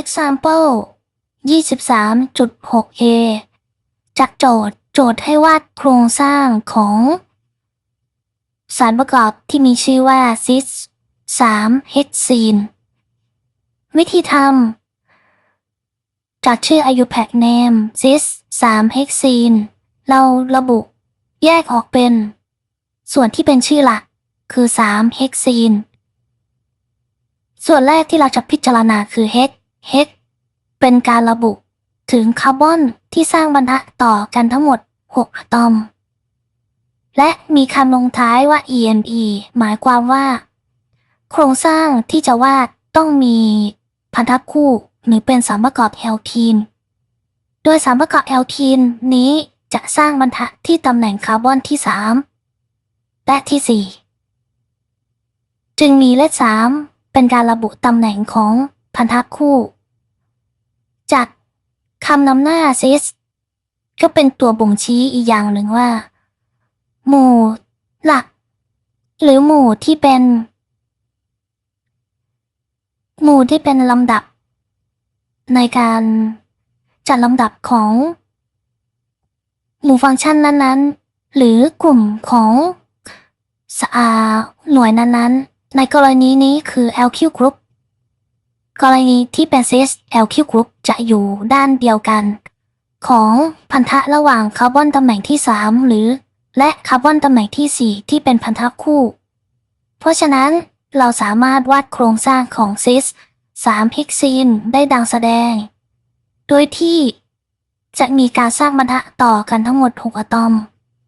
example 23.6a จากโจทย์ โจทย์ให้วาดโครงสร้างของ สารประกอบที่มีชื่อว่า cis 3 hexene วิธีทำ จากชื่อ IUPAC name cis 3 hexene เราระบุแยกออกเป็น ส่วนที่เป็นชื่อหลักคือ3 hexene ส่วนแรกที่เราจะพิจารณาคือ hex hex เป็นการระบุถึงคาร์บอนที่สร้างบรรทัดต่อกันทั้งหมด 6 อะตอม และมีคำลงท้ายว่า ene หมายความว่า โครงสร้างที่จะวาดต้องมีพันธะคู่หรือเป็นสามประกอบแอลคีน โดยสามประกอบแอลคีนนี้จะสร้างบรรทัดที่ตำแหน่งคาร์บอนที่ 3 และที่ 4 จึงมีเลข3 เป็นการระบุตำแหน่งของพันธะคู่ จากคำนำหน้า cis ก็เป็นตัวบ่งชี้อีกอย่างหนึ่งว่า หมู่หลัก หรือหมู่ที่เป็น หมู่ที่เป็นลำดับ ในการจัดลำดับของ หมู่ฟังก์ชันนั้นๆ หรือกลุ่มของสอาหน่วยนั้นๆ ในกรณีนี้คือ LQ group กรณีที่เป็น cis LQ group จะอยู่ด้านเดียวกัน ของพันธะระหว่างคาร์บอนตำแหน่งที่ 3 หรือ และคาร์บอนตำแหน่งที่ 4 ที่เป็นพันธะคู่ เพราะฉะนั้นเราสามารถวาดโครงสร้างของซิส3 h e x e n ได้ดังแสดง โดยที่จะมีการสร้างบรรทะต่อกันทั้งหมด 6 อะตอม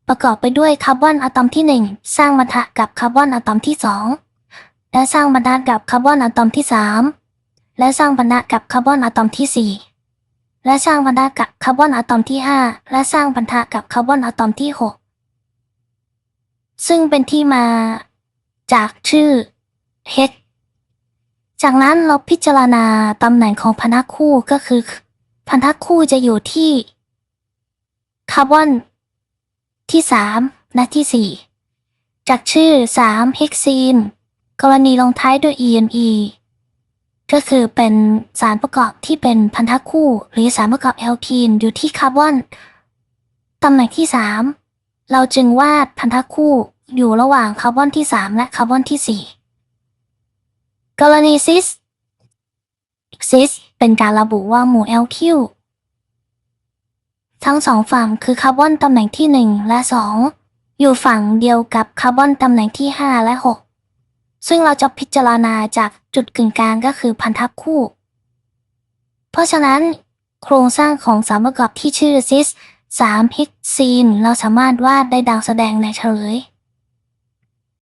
ประกอบไปด้วยคาร์บอนอะตอมที่ 1 สร้างบรรทะกับคาร์บอนอะตอมที่ 2 และสร้างบรรทัดกับคาร์บอนอะตอมที่ 3 และสร้างบรรทัดกับคาร์บอนอะตอมที่ 4 และสร้างบรรทัดกับคาร์บอนอะตอมที่ 5 และสร้างบรรทัดกับคาร์บอนอะตอมที่ 6 ซึ่งเป็นที่มาจากชื่อ H จากนั้นเราพิจารณาตำแหน่งของพันธะคู่ก็คือ พันธะคู่จะอยู่ที่คาร์บอนที่ 3 และที่ 4 จากชื่อ 3 เฮกซีน กรณีลงท้ายด้วย ene ก็คือเป็นสารประกอบที่เป็นพันธะคู่ หรือสารประกอบแอลคีนอยู่ที่คาร์บอนตำแหน่งที่ 3 เราจึงวาดพันธะคู่อยู่ระหว่างคาร์บอนที่ 3 และคาร์บอนที่ 4 กรณีซิสซิสเป็นการระบุว่าหมู่ LQ ทั้งสองฝั่งคือคาร์บอนตำแหน่งที่ 1 และ 2 อยู่ฝั่งเดียวกับคาร์บอนตำแหน่งที่ 5 และ 6 ซึ่งเราจะพิจารณาจากจุดกึ่งกลางก็คือพันธะคู่ เพราะฉะนั้น โครงสร้างของสารประกอบที่ชื่อซิส3 h e x e n เราสามารถวาดได้ดังแสดงในเฉลย